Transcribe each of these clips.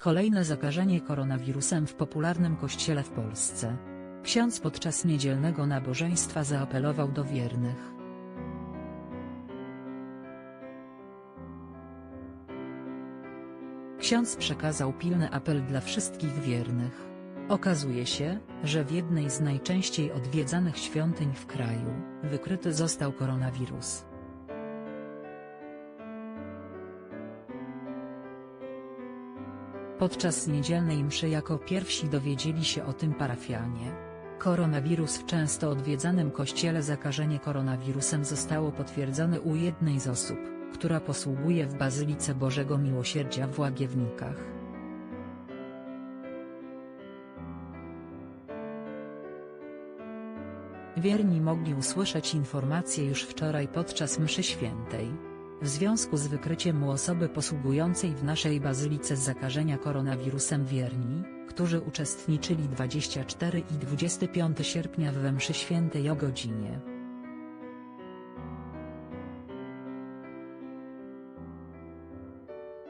Kolejne zakażenie koronawirusem w popularnym kościele w Polsce. Ksiądz podczas niedzielnego nabożeństwa zaapelował do wiernych. Ksiądz przekazał pilny apel dla wszystkich wiernych. Okazuje się, że w jednej z najczęściej odwiedzanych świątyń w kraju, wykryty został koronawirus. Podczas niedzielnej mszy jako pierwsi dowiedzieli się o tym parafianie. Koronawirus w często odwiedzanym kościele zakażenie koronawirusem zostało potwierdzone u jednej z osób, która posługuje w Bazylice Bożego Miłosierdzia w Łagiewnikach. Wierni mogli usłyszeć informację już wczoraj podczas mszy świętej. W związku z wykryciem u osoby posługującej w naszej bazylice zakażenia koronawirusem wierni, którzy uczestniczyli 24 i 25 sierpnia w mszy świętej o godzinie.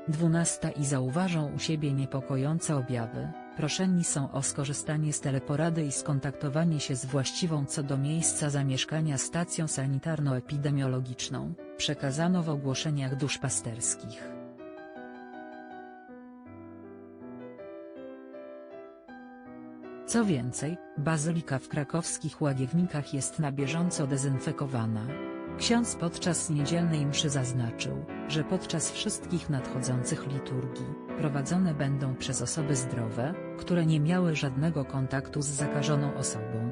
12 i zauważą u siebie niepokojące objawy, proszeni są o skorzystanie z teleporady i skontaktowanie się z właściwą co do miejsca zamieszkania stacją sanitarno-epidemiologiczną, przekazano w ogłoszeniach duszpasterskich. Co więcej, bazylika w krakowskich łagiewnikach jest na bieżąco dezynfekowana. Ksiądz podczas niedzielnej mszy zaznaczył, że podczas wszystkich nadchodzących liturgii, prowadzone będą przez osoby zdrowe, które nie miały żadnego kontaktu z zakażoną osobą.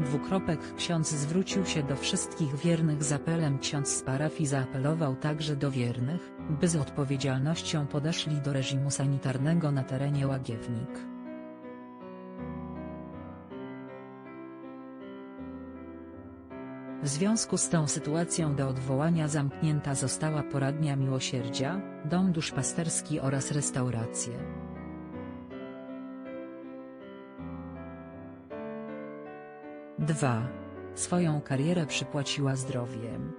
Dwukropek ksiądz zwrócił się do wszystkich wiernych z apelem ksiądz z parafii zaapelował także do wiernych, by z odpowiedzialnością podeszli do reżimu sanitarnego na terenie Łagiewnik. W związku z tą sytuacją do odwołania zamknięta została poradnia miłosierdzia, dom duszpasterski oraz restauracje. Dwa. Swoją karierę przypłaciła zdrowiem.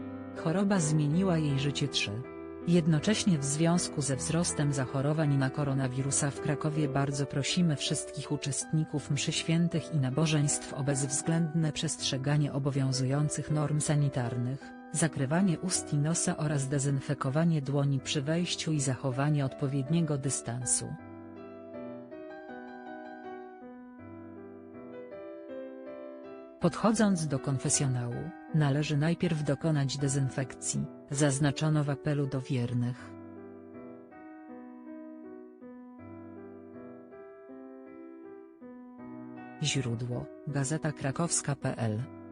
Choroba zmieniła jej życie 3. Jednocześnie w związku ze wzrostem zachorowań na koronawirusa w Krakowie bardzo prosimy wszystkich uczestników mszy świętych i nabożeństw o bezwzględne przestrzeganie obowiązujących norm sanitarnych, zakrywanie ust i nosa oraz dezynfekowanie dłoni przy wejściu i zachowanie odpowiedniego dystansu. Podchodząc do konfesjonału, należy najpierw dokonać dezynfekcji, zaznaczono w apelu do wiernych. Źródło: Gazeta Krakowska.pl